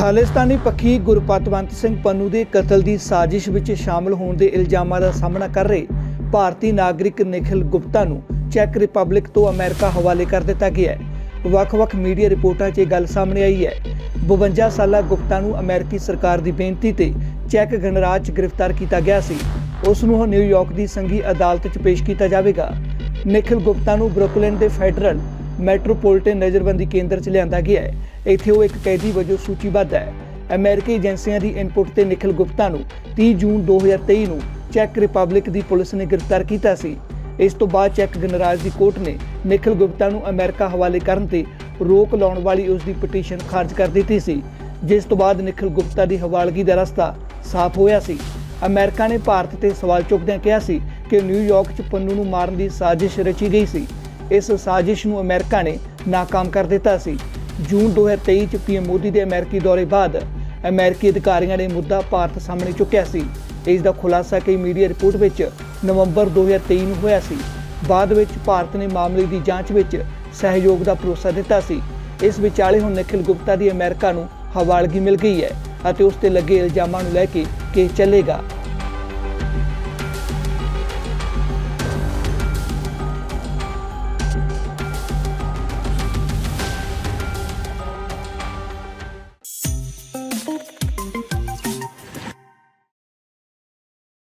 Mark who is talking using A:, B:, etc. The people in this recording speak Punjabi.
A: ਖਾਲਿਸਤਾਨੀ ਪੱਖੀ ਗੁਰਪਤਵੰਤ ਸਿੰਘ ਪੰਨੂ ਦੇ ਕਤਲ ਦੀ ਸਾਜ਼ਿਸ਼ ਵਿੱਚ ਸ਼ਾਮਲ ਹੋਣ ਦੇ ਇਲਜ਼ਾਮਾਂ ਦਾ ਸਾਹਮਣਾ ਕਰ ਰਹੇ ਭਾਰਤੀ ਨਾਗਰਿਕ ਨਿਖਿਲ ਗੁਪਤਾ ਨੂੰ ਚੈਕ ਰਿਪਬਲਿਕ ਤੋਂ ਅਮਰੀਕਾ ਹਵਾਲੇ ਕਰ ਦਿੱਤਾ ਗਿਆ ਹੈ। ਵੱਖ-ਵੱਖ ਮੀਡੀਆ ਰਿਪੋਰਟਾਂ 'ਚ ਇਹ ਗੱਲ ਸਾਹਮਣੇ ਆਈ ਹੈ। 52 ਸਾਲਾ ਗੁਪਤਾ ਨੂੰ ਅਮਰੀਕੀ ਸਰਕਾਰ ਦੀ ਬੇਨਤੀ ਤੇ ਚੈੱਕ ਗਣਰਾਜ 'ਚ ਗ੍ਰਿਫਤਾਰ ਕੀਤਾ ਗਿਆ ਸੀ। ਉਸ ਨੂੰ ਨਿਊਯਾਰਕ ਦੀ ਸੰਘੀ ਅਦਾਲਤ 'ਚ ਪੇਸ਼ ਕੀਤਾ ਜਾਵੇਗਾ। ਨਿਖਿਲ ਗੁਪਤਾ ਨੂੰ ਬਰੁਕਲਿਨ ਦੇ ਫੈਡਰਲ ਮੈਟਰੋਪੋਲੀਟਨ ਨਜ਼ਰਬੰਦੀ ਕੇਂਦਰ 'ਚ ਲਿਆਂਦਾ ਗਿਆ ਹੈ। ਇੱਥੇ ਉਹ ਇੱਕ ਕੈਦੀ ਵਜੋਂ ਸੂਚੀਬੱਧ ਹੈ। ਅਮਰੀਕੀ ਏਜੰਸੀਆਂ ਦੀ ਇਨਪੁਟ ਤੇ ਨਿਖਿਲ ਗੁਪਤਾ ਨੂੰ 30 ਜੂਨ 2023 ਨੂੰ ਚੈੱਕ ਰਿਪਬਲਿਕ ਦੀ ਪੁਲਿਸ ਨੇ ਗ੍ਰਿਫਤਾਰ ਕੀਤਾ ਸੀ। ਇਸ ਤੋਂ ਬਾਅਦ ਚੈੱਕ ਗਣਰਾਜ ਦੀ ਕੋਰਟ ਨੇ ਨਿਖਿਲ ਗੁਪਤਾ ਨੂੰ ਅਮਰੀਕਾ ਹਵਾਲੇ ਕਰਨ ਤੇ ਰੋਕ ਲਾਉਣ ਵਾਲੀ ਉਸ ਦੀ ਪਟੀਸ਼ਨ ਖਾਰਜ ਕਰ ਦਿੱਤੀ ਸੀ। ਜਿਸ ਤੋਂ ਬਾਅਦ ਨਿਖਿਲ ਗੁਪਤਾ ਦੀ ਹਵਾਲਗੀ ਦਾ ਰਸਤਾ ਸਾਫ਼ ਹੋਇਆ ਸੀ। ਅਮਰੀਕਾ ਨੇ ਭਾਰਤ ਤੇ ਸਵਾਲ ਚੁੱਕਦਿਆਂ ਕਿਹਾ ਸੀ ਕਿ ਨਿਊਯਾਰਕ 'ਚ ਪੰਨੂ ਨੂੰ ਮਾਰਨ ਦੀ ਸਾਜ਼ਿਸ਼ ਰਚੀ ਗਈ ਸੀ। ਇਸ ਸਾਜ਼ਿਸ਼ ਨੂੰ ਅਮਰੀਕਾ ਨੇ ناکਾਮ ਕਰ ਦਿੱਤਾ ਸੀ। ਜੂਨ 2023 ਚ ਪੀਐਮ ਮੋਦੀ ਦੇ ਅਮਰੀਕੀ ਦੌਰੇ ਬਾਅਦ ਅਮਰੀਕੀ ਅਧਿਕਾਰੀਆਂ ਨੇ ਮੁੱਦਾ ਭਾਰਤ ਸਾਹਮਣੇ ਚੁੱਕਿਆ ਸੀ। ਇਸ ਦਾ ਖੁਲਾਸਾ ਕਈ ਮੀਡੀਆ ਰਿਪੋਰਟ ਵਿੱਚ ਨਵੰਬਰ 2023 ਨੂੰ ਹੋਇਆ ਸੀ। ਬਾਅਦ ਵਿੱਚ ਭਾਰਤ ਨੇ ਮਾਮਲੇ ਦੀ ਜਾਂਚ ਵਿੱਚ ਸਹਿਯੋਗ ਦਾ ਭਰੋਸਾ ਦਿੱਤਾ ਸੀ। ਇਸ ਵਿਚਾਲੇ ਹੁਣ ਨikhil ਗੁਪਤਾ ਦੀ ਅਮਰੀਕਾ ਨੂੰ ਹਵਾਲਗੀ ਮਿਲ ਗਈ ਹੈ ਅਤੇ ਉਸ ਤੇ ਲੱਗੇ ਇਲਜ਼ਾਮਾਂ ਨੂੰ ਲੈ ਕੇ ਕੇਸ ਚੱਲੇਗਾ।